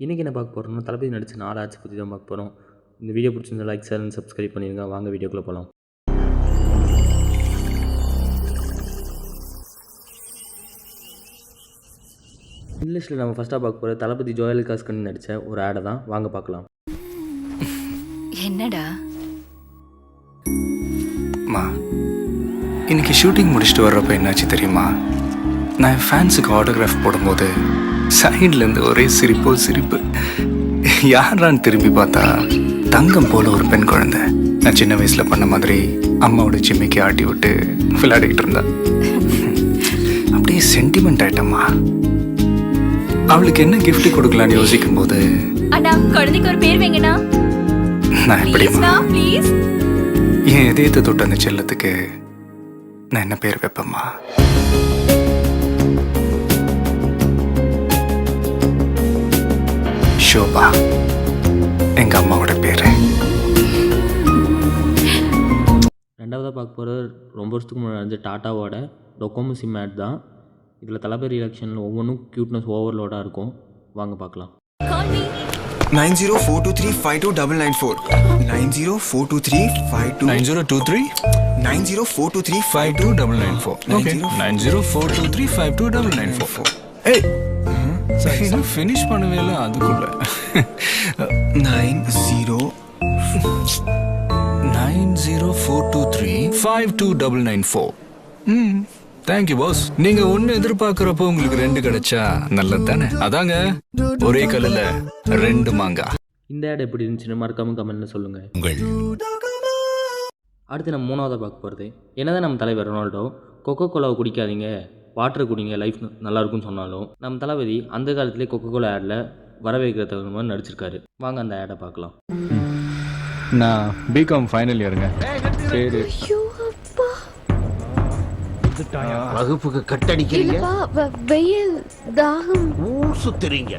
இன்றைக்கி என்ன பார்க்க போகிறோம்னா தளபதி நடித்த நாலு ஆட்சி பற்றி தான் பார்க்க போகிறோம் இந்த வீடியோ பிடிச்சிருந்தா லைக் ஷேர் அண்ட் சப்ஸ்கிரைப் பண்ணிடுங்க வாங்க வீடியோக்குள்ளே போகலாம் இங்கிலீஷில் நம்ம ஃபஸ்ட்டாக பார்க்க போகிற தளபதி ஜோயல் காஸ்கன் நடித்த ஒரு ஆடை தான். வாங்க பார்க்கலாம். என்னடா? அம்மா இன்னைக்கு ஷூட்டிங் முடிச்சுட்டு வர்றப்ப என்னாச்சு தெரியுமா? நான் என் ஃபேன்ஸுக்கு ஆட்டோகிராஃப் போடும்போது சைட்லேருந்து ஒரே சிரிப்போ சிரிப்பு. யாரான்னு திரும்பி பார்த்தா தங்கம் போல ஒரு பெண் குழந்தை. நான் சின்ன வயசில் பண்ண மாதிரி அம்மாவோட ஜிம்மிக்கு ஆட்டி விட்டு விளையாடிக்கிட்டு இருந்தேன் அப்படியே சென்டிமெண்ட் ஆயிட்டம்மா. அவளுக்கு என்ன gift கொடுக்கலான்னு யோசிக்கும் போது அண்ணா குழந்தைக்கு ஒரு பேர் வைங்கண்ணா. நான் ப்ளீஸ் என் இதயத்தை தொட்ட அந்த செல்லத்துக்கு நான் என்ன பேர் வைப்பேம்மா? ஷோபா எங்க அம்மாவோட பேரு. ரெண்டாவதாக பார்க்க போகிற ரொம்ப வருஷத்துக்கு முன்னாடி நடந்த டாட்டாவோட டொக்கோமோ சிம் ஆட் தான். இதில் தளபதி எலெக்ஷனில் ஒவ்வொன்றும் க்யூட்னஸ் ஓவர்லோடாக இருக்கும். வாங்க பார்க்கலாம். nine zero four two three five two double nine four nine zero four two three five two nine zero two three nine zero four two three five two double nine four. Nine zero four two three five two double nine four. ஏய் இன்னும் finish பண்ணவே இல்லை அதுக்குள்ள. nine zero nine zero four two three five two double nine four hmm thank you boss நீங்க ஒன்னு எதிர்பார்க்கறப்போ உங்களுக்கு ரெண்டு கிடைச்சா நல்லது தானே அதாங்க ஒரே கல்லுல ரெண்டு மாங்காய் இந்த ஆட் எப்படி இருந்துச்சுன்னு மறக்காமல் கமெண்ட்டில் சொல்லுங்கள் உங்கள் அடுத்து நம்ம மூணாவதாக பார்க்க போகிறது என்னதான் நம்ம தலைவர் ரொனால்டோ கொக்கோ கோலாவை குடிக்காதீங்க. வாட்டர் குடிங்க லைஃப் நல்லா இருக்கும்னு சொன்னாலும் நம்ம தளபதி அந்த காலத்திலே கொக்கோ கோலா ஆடில் வரவேற்கிற தகுந்த மாதிரி நடிச்சிருக்காரு. வாங்க அந்த ஆடை பார்க்கலாம். நான் பிகாம் ஃபைனல் இயருங்க பேரு வகுப்புக்கு கட்டடிக்கிறீங்க? வெயில் தாகம். ஊர் சுத்துறீங்க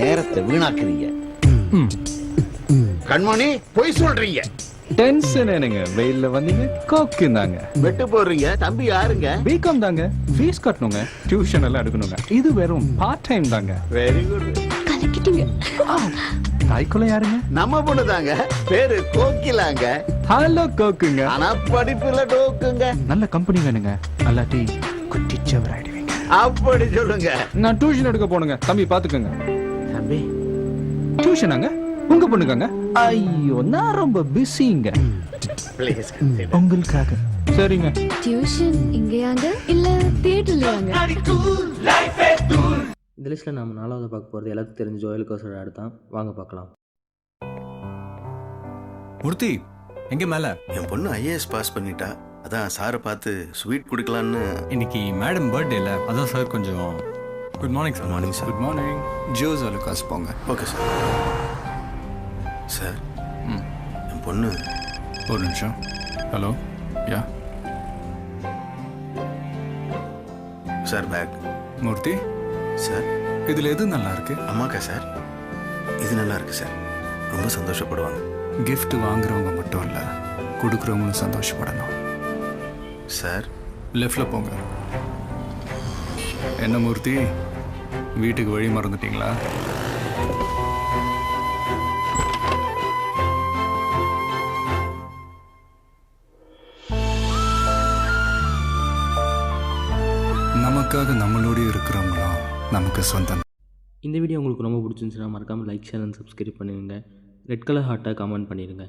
நேரத்தை வீணாக்குறீங்க. கண்மணி பொய் சொல்றீங்க. டென்ஷன் என்னங்க? வெயில்ல வந்தீங்க கோக்கு தாங்க வெட்டு போடுறீங்க தம்பி யாருங்க? பிகாம் தாங்க. ஃபீஸ் கட்டணுங்க டியூஷன் எல்லாம் எடுக்கணுங்க. இது வெறும் பார்ட் டைம் தாங்க. வெரி குட் கலக்கிட்டீங்க. தாய்க்குள்ள யாருங்க? நம்ம பொண்ணு தாங்க. பேரு கோக்கிலாங்க ஹலோ கோக்குங்க. ஆனா படிப்புல டோக்குங்க. நல்ல கம்பெனி வேணுங்க. நல்லாட்டி குட்டிச்சவர் ஆயிடுவீங்க அப்படி சொல்லுங்க. நான் டியூஷன் எடுக்க போனுங்க தம்பி பாத்துக்கோங்க. தம்பி. டியூஷனாங்க உங்க பொண்ணுக்காங்க? ஐயோ நான் ரொம்ப பிஸிங்க ப்ளீஸ் உங்களுக்காக. சரிங்க. டியூஷன் இங்கேயாங்க? இல்ல தியேட்டர்லயாங்க இந்த லிஸ்ட்டில் நம்ம நாலாவது பார்க்க போகிறது எல்லாத்துக்கும் தெரிஞ்ச ஜோயல் கோசோட ஆடு தான். வாங்க பார்க்கலாம். மூர்த்தி எங்க மேல? என் பொண்ணு ஐஏஎஸ் பாஸ் பண்ணிட்டா. அதான் சாரை பார்த்து ஸ்வீட் கொடுக்கலான்னு. இன்னைக்கு மேடம் பர்த்டே இல்ல அதான் சார் கொஞ்சம் good morning sir morning sir good morning Jos Alukkas போங்க. Okay sir sir. ம். என் பொண்ணு. ஒரு நிமிஷம். Hello yeah? Sir bag Murthy? Sir. இதுல எது நல்லா இருக்கு அம்மாக்கா சார். இது நல்லா இருக்கு சார். ரொம்ப சந்தோஷப்படுவாங்க. gift வாங்குறவங்க மட்டும் இல்ல கொடுக்குறவங்களும் சந்தோஷப்படணும். சார். லெஃப்ட்ல போங்க. என்ன மூர்த்தி? வீட்டுக்கு வழி மறந்துட்டீங்களா? நமக்காக நம்மளோடு இருக்கிறவங்களாம் நமக்கு சொந்தம். இந்த வீடியோ உங்களுக்கு ரொம்ப பிடிச்சிருந்துச்சுன்னா மறக்காமல் லைக் ஷேர் அண்ட் சப்ஸ்கிரைப் பண்ணிடுங்க ரெட் கலர் ஹார்ட்டாக கமெண்ட் பண்ணிடுங்க